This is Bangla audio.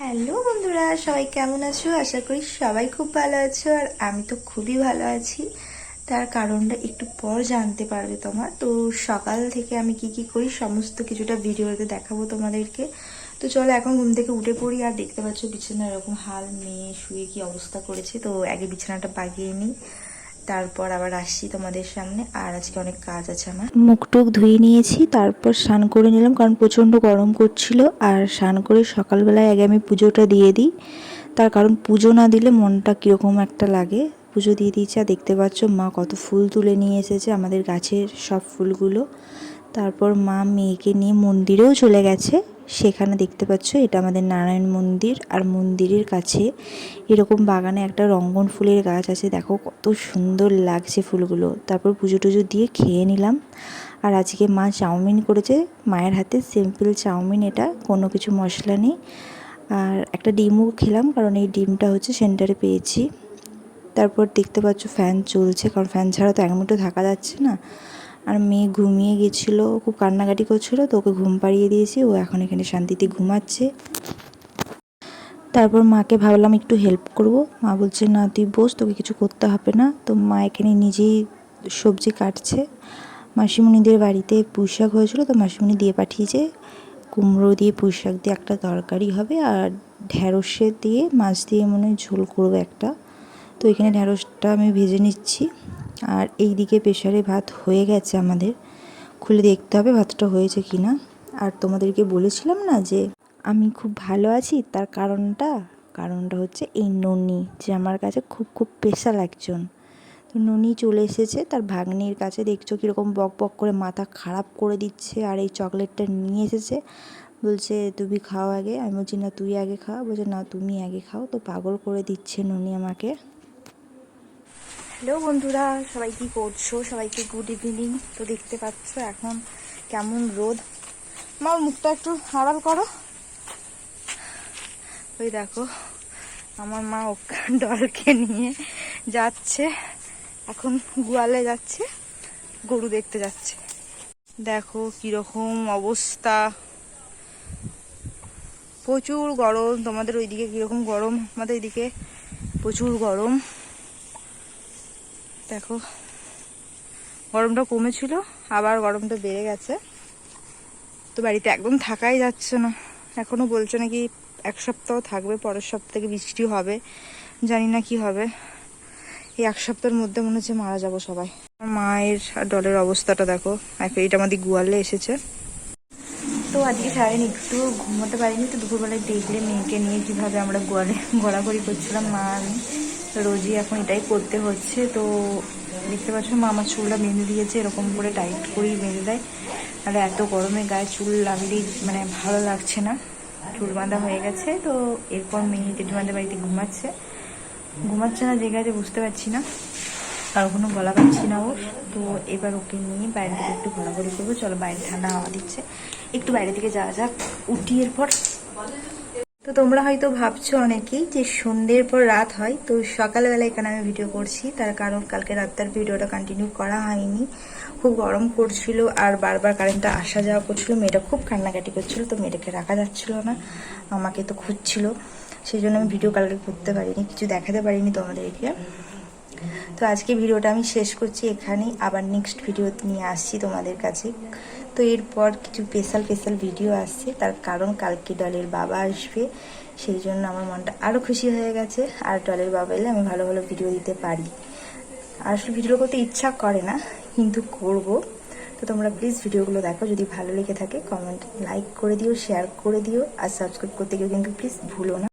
হ্যালো বন্ধুরা, সবাই কেমন আছো? আশা করি সবাই খুব ভালো আছো আর আমি তো খুবই ভালো আছি। তার কারণটা একটু পর জানতে পারবে তোমার। তো সকাল থেকে আমি কি কি করি, সমস্ত কিছুটা ভিডিওতে দেখাবো তোমাদেরকে। তো চলো এখন ঘুম থেকে উঠে পড়ি আর দেখতে পাচ্ছ বিছানা এরকম হাল, মেয়ে, শুয়ে কি অবস্থা করেছে। তো আগে বিছানাটা বাগিয়ে নিই। তারপর আবার আসছি তোমাদের সামনে, আর আজকে অনেক কাজ আছে আমার। মুখ টুক ধুয়ে নিয়েছি, তারপর স্নান করে নিলাম, কারণ প্রচণ্ড গরম করছিল, আর স্নান করে সকালবেলায় আগে আমি পুজোটা দিয়ে দিই। তার কারণ পুজো না দিলে মনটা কীরকম একটা লাগে। পুজো দিয়ে দিয়েছি, আর দেখতে পাচ্ছ মা কত ফুল তুলে নিয়ে এসেছে, আমাদের গাছের সব ফুলগুলো। তারপর মা মেয়েকে নিয়ে মন্দিরেও চলে গেছে। সেখানে দেখতে পাচ্ছ, এটা আমাদের নারায়ণ মন্দির আর মন্দিরের কাছে। এরকম বাগানে একটা রঙ্গন ফুলের গাছ আছে, দেখো কত সুন্দর লাগছে ফুলগুলো। তারপর পুজো টুজো দিয়ে খেয়ে নিলাম। আর আজকে মা চাউমিন করেছে, মায়ের হাতে সিম্পল চাউমিন এটা, কোনো কিছু মশলা নেই। আর একটা ডিমও খেলাম, কারণ এই ডিমটা হচ্ছে সেন্টারে পেয়েছি। তারপর দেখতে পাচ্ছ, ফ্যান চলছে, কারণ ফ্যান ছাড়া তো এক মিনিটও থাকা যাচ্ছে না। আর মেয়ে ঘুমিয়ে গেছিল, খুব কান্নাকাটি করছিল, তো ওকে ঘুম পাড়িয়ে দিয়েছি, ও এখন এখানে শান্তিতে ঘুমাচ্ছে। তারপর মাকে ভাবলাম একটু হেল্প করব। মা বলছে, না, তুই বস, তোকে কিছু করতে হবে না। তো মা এখানে নিজেই সবজি কাটছে। মাসিমণিদের বাড়িতে পুঁই শাক হয়েছিল, তো মাসিমণি দিয়ে পাঠিয়েছে। কুমড়ো দিয়ে পুঁই শাক দিয়ে একটা তরকারি হবে, আর ঢ্যাঁড়সে দিয়ে, মাছ দিয়ে মনে হয় ঝোল করব একটা। তো এখানে ঢ্যাঁড়সটা আমি ভেজে নিচ্ছি। আর এই দিকে প্রেশারে ভাত হয়ে গেছে আমাদের। খুলে দেখতে হবে ভাতটা হয়েছে কি না আর তোমাদেরকে বলেছিলাম না যে আমি খুব ভালো আছি, তার কারণটা? কারণটা হচ্ছে এই ননি, যে আমার কাছে খুব খুব স্পেশাল একজন। তো ননি চলে এসেছে, তার ভাগ্নির কাছে দেখছ কীরকম বক বক করে মাথা খারাপ করে দিচ্ছে আর এই চকলেটটা নিয়ে এসেছে। বলছে, তুমি খাও আগে। আমি বলছি, না, তুই আগে খাও বলছে, না, তুমি আগে খাও। তো পাগল করে দিচ্ছে ননি আমাকে। হ্যালো বন্ধুরা, সবাই কি করছ? সবাইকে গুড ইভিনিং তো দেখতে পাচ্ছ এখন কেমন রোদ। মা মুখটা একটু আড়াল করো। ওই দেখো, আমার মা ডলকে নিয়ে যাচ্ছে। এখন গোয়ালে যাচ্ছে, গরু দেখতে যাচ্ছে। দেখো কীরকম অবস্থা। প্রচুর গরম, তোমাদের ওইদিকে কীরকম গরম? আমাদের এদিকে প্রচুর গরম। দেখো, গরমটা কমেছিল, আবার গরমটা বেড়ে গেছে। তো বাড়িতে একদম থাকাই যাচ্ছে না। এখনও বলছে নাকি এক সপ্তাহ থাকবে, পরের সপ্তাহে বৃষ্টি হবে, জানি না কি হবে। এই এক সপ্তাহের মধ্যে মনে হচ্ছে মারা যাব সবাই। মায়ের আর ডলের অবস্থাটা দেখো এটা আমাদের গোয়ালে এসেছে। তো আজকে সারাদিন একটু ঘুমোতে পারিনি, তো দুপুরবেলায় দেখলে মেয়েকে নিয়ে কীভাবে আমরা গোয়ালে ঘোরাঘুরি করছিলাম, মা আমি। রোজই এখন এটাই করতে হচ্ছে। তো দেখতে পাচ্ছ মা আমার চুলটা বেঁধে দিয়েছে, এরকম করে টাইট করেই বেঁধে দেয়। আর এত গরমে গায়ে চুল লাগলেই মানে ভালো লাগছে না। চুল বাঁধা হয়ে গেছে, তো এরপর মেয়ে জেঠিমাদের বাড়িতে ঘুমাচ্ছে। ঘুমাচ্ছে না যে গেছে বুঝতে পারছি না। কারও কোনো গলা পাচ্ছি না ওর। তো এবার ওকে নিয়ে বাইরে থেকে একটু ঘোরাঘুরি করব। চলো বাইরে ঠান্ডা হাওয়া দিচ্ছে। একটু বাইরে থেকে যাওয়া যাক। উঠি এরপর। তো তোমরা হয়তো ভাবছ অনেকেই যে সন্ধ্যের পর রাত হয়, তো সকালবেলা এখানে আমি ভিডিও করছি। তার কারণ কালকে রাতটার ভিডিওটা কন্টিনিউ করা হয়নি। খুব গরম করছিল আর বারবার কারেন্টটা আসা যাওয়া করছিল। মেয়েটা খুব কান্নাকাটি করছিল, তো মেয়েটাকে রাখা যাচ্ছিল না। আমাকে তো খুঁজছিল। সেই জন্য আমি ভিডিও কালকে করতে পারিনি, কিছু দেখাতে পারিনি তোমাদেরকে। তো আজকে ভিডিওটা আমি শেষ করছি এখানেই। আবার নেক্সট ভিডিও নিয়ে আসছি তোমাদের কাছে। তো এরপর কিছু স্পেশাল স্পেশাল ভিডিও আসছে। তার কারণ কালকে ডলের বাবা আসবে, সেই জন্য আমার মনটা আরও খুশি হয়ে গেছে। আর ডলের বাবা এলে আমি ভালো ভালো ভিডিও দিতে পারি। আসলে ভিডিও করতে ইচ্ছা করে না, কিন্তু করব। তো তোমরা প্লিজ ভিডিওগুলো দেখো, যদি ভালো লেগে থাকে কমেন্ট লাইক করে দিও শেয়ার করে দিও, আর সাবস্ক্রাইব করতে গিয়ে কিন্তু প্লিজ ভুলো না।